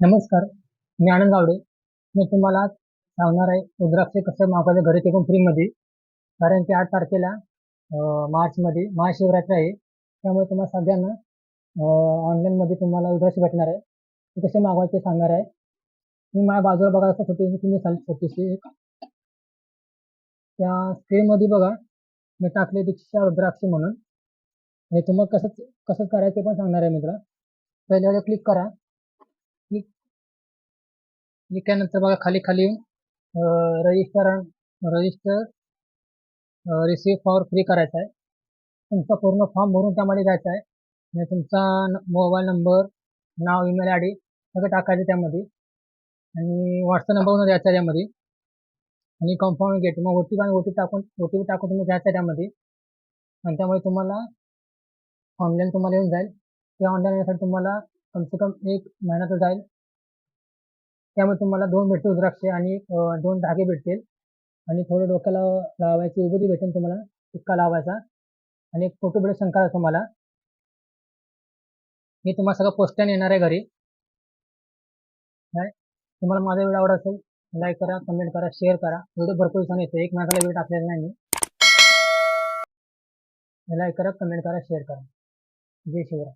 नमस्कार मी आनंद गावडे. मी तुम्हाला आज सांगणार आहे रुद्राक्ष कसं मागवायचं घरी टिकून फ्रीमध्ये कारण की आठ तारखेला मार्चमध्ये महाशिवरात्री आहे. त्यामुळे तुम्हाला सगळ्यांना ऑनलाईनमध्ये तुम्हाला रुद्राक्ष भेटणार आहे. ते कसे मागवायचे सांगणार आहे. मी माझ्या बाजूला बघा असं छोटी तुम्ही चाल छोटीशी एक. त्या स्क्रीनमध्ये बघा मी टाकले दीक्षा रुद्राक्ष म्हणून. हे तुम्हाला कसं कसं करायचं पण सांगणार आहे मित्र. पहिल्यावर क्लिक करा. क्लिक केल्यानंतर बघा खाली खाली register register receive for free करायचा आहे. तुमचा पूर्ण फॉर्म भरून त्यामध्ये जायचा आहे. म्हणजे तुमचा मोबाईल नंबर नाव ईमेल आय डी सगळं टाकायचं त्यामध्ये. आणि व्हॉट्सअप नंबर पण द्यायचा आहे त्यामध्ये. आणि कन्फर्म गेट मग ओ टी पी आणि ओ टी टाकून ओ टी पी टाकून तुम्ही द्यायचा आहे त्यामध्ये. आणि त्यामुळे तुम्हाला ऑनलाईन तुम्हाला येऊन जाईल. ते ऑनलाईन येण्यासाठी तुम्हाला कमसे कम एक महिना तर जाईल. त्यामुळे तुम्हाला दोन भेटतील रुद्राक्ष आणि दोन धागे भेटतील. आणि थोडं डोक्याला लावायची उभती भेटेल तुम्हाला टिक्का लावायचा. आणि एक फोटो भेटेल शंका तुम्हाला. मी तुम्हाला सगळं पोस्टाने येणार आहे घरी. काय? तुम्हाला माझा व्हिडिओ आवडत असेल लाईक करा कमेंट करा शेअर करा. व्हिडिओ भरपूर दिवसांनी येतो एक महिन्याला व्हिडिओ टाकलेला नाही मी. लाईक करा कमेंट करा शेअर करा. जय शिवराय.